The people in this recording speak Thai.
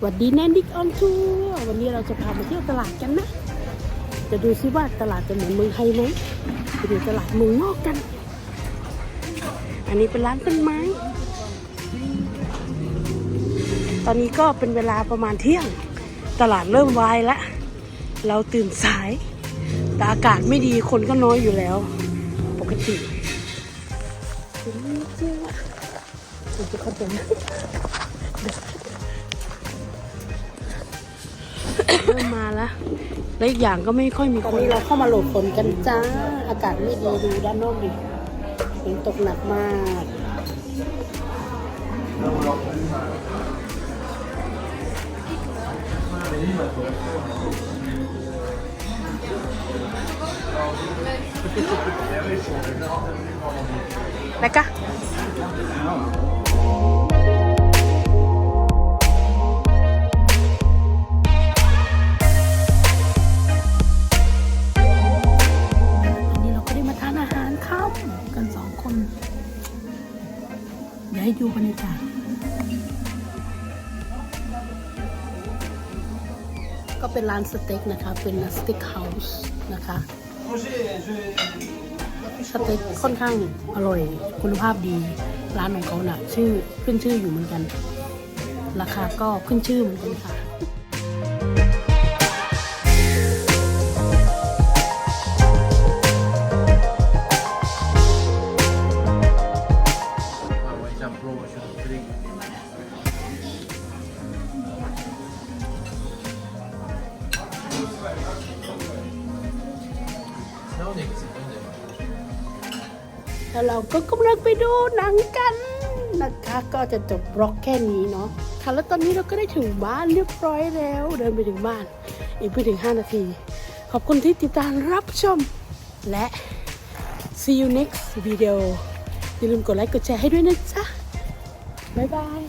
สวัสดีแนนดิกออนทัวร์วันนี้เราจะพามาเที่ยวตลาดกันนะ จะดูซิว่าตลาดจะเหมือนเมืองไทยไหมไปดูตลาดเมืองนอกกัน อันนี้เป็นร้านต้นไม้ ตอนนี้ก็เป็นเวลาประมาณเที่ยง ตลาดเริ่มวายแล้วเราตื่นสาย แต่อากาศไม่ดีคนก็น้อยอยู่แล้ว ปกติเจ้าจะข้าใจไหม เริ่มมาแล้วและอีกอย่างก็ไม่ค่อยมีคนตอนนี้เราเข้ามาโหลดฝนกันจ้า อากาศไม่ดีดูด้านนอกดิฝนตกหนักมาก Lekker? อั ให้ดูกันเลยจ้ะก็เป็นร้านสเต็กนะคะ เป็นสเต็กเฮาส์นะคะ สเต็กค่อนข้างอร่อย คุณภาพดี ร้านของเขาน่ะชื่อขึ้นชื่ออยู่เหมือนกัน ราคาก็ขึ้นชื่อเหมือนกันค่ะ Vai già provo, c'è un frigo. No, ne così, non ne va. แล้วเราก็กำลังไปดูหนังกันนะคะก็จะจบบล็อกแค่นี้เนาะค่ะแล้วตอนนี้เราก็ได้ถึงบ้านเรียบร้อยแล้ว เดินไปถึงบ้าน อีกไม่ถึง 5 นาที ขอบคุณที่ติดตามรับชม และ see you next video อย่าลืมกดไลค์กดแชร์ให้ด้วยนะจ๊ะ บ๊ายบาย